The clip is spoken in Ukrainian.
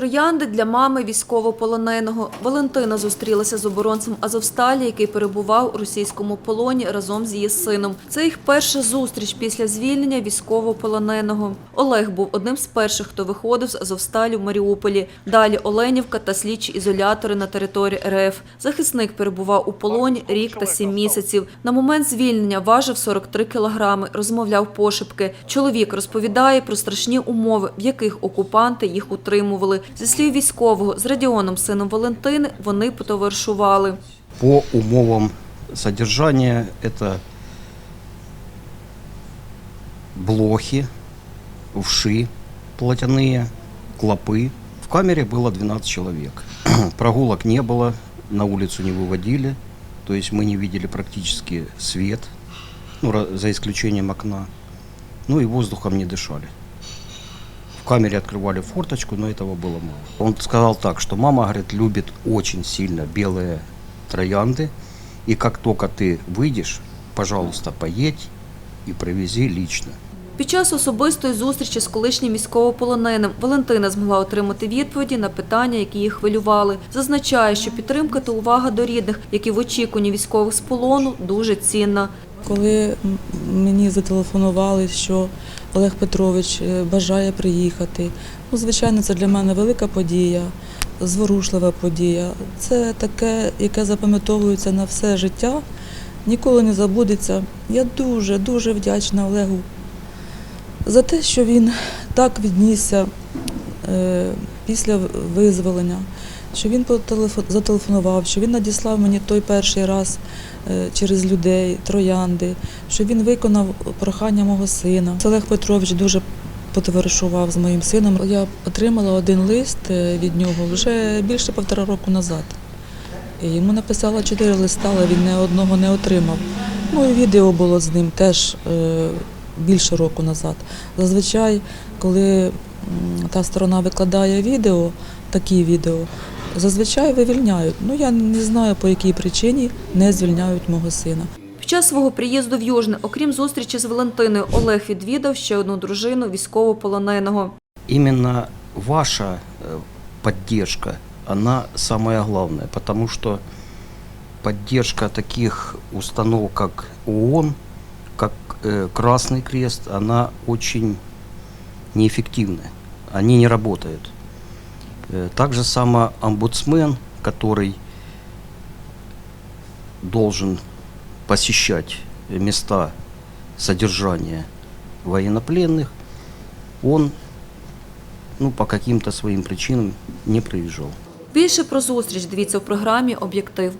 Троянди для мами військовополоненого. Валентина зустрілася з оборонцем Азовсталі, який перебував у російському полоні разом з її сином. Це їх перша зустріч після звільнення військовополоненого. Олег був одним з перших, хто виходив з Азовсталі в Маріуполі. Далі Оленівка та слідчі ізолятори на території РФ. Захисник перебував у полоні рік та сім місяців. На момент звільнення важив 43 кілограми, розмовляв пошепки. Чоловік розповідає про страшні умови, в яких окупанти їх утримували. Зі слів військового, з Радіоном, сином Валентини, вони потоваришували. По умовам содержания это блохи, вши платяные, клопы. В камере было 12 человек. Прогулок не было, на улицу не выводили, то есть мы не видели практически свет, ну, ра- за исключением окна. Ну и воздухом не дышали. В камере открывали форточку, но этого было мало. Он сказал так, что мама, говорит, любит очень сильно белые троянды, и как только ты выйдешь, пожалуйста, поедь и привези лично. Під час особистої зустрічі з колишнім військовополоненим Валентина змогла отримати відповіді на питання, які її хвилювали. Зазначає, що підтримка та увага до рідних, які в очікуванні військових з полону, дуже цінна. Коли мені зателефонували, що Олег Петрович е, бажає приїхати, ну, звичайно, це для мене велика подія, зворушлива подія. Це таке, яке запам'ятовується на все життя, ніколи не забудеться. Я дуже, дуже вдячна Олегу за те, що він так віднісся е, після визволення, що він зателефонував, що він надіслав мені той перший раз е, через людей, троянди, що він виконав прохання мого сина. Олег Петрович дуже потоваришував з моїм сином. Я отримала один лист е, від нього вже більше півтора року назад. І Йому написала чотири листа, але він не одного не отримав. Ну і відео було з ним теж е, більше року назад. Зазвичай, коли та сторона викладає відео, такі відео, зазвичай вивільняють. Ну я не знаю по якій причині не звільняють мого сина. Під час свого приїзду в Южне, окрім зустрічі з Валентиною, Олег відвідав ще одну дружину військовополоненого. Именно ваша э, поддержка, она самая главная, потому что поддержка таких установ, как ООН, как э, Красный Крест, она очень неэффективная. Они не работают. Э, Так же само омбудсмен, который должен посещать места содержания военнопленных, он ну, по каким-то своим причинам не приезжал. Більше про зустріч дивіться в програмі Об'єктив.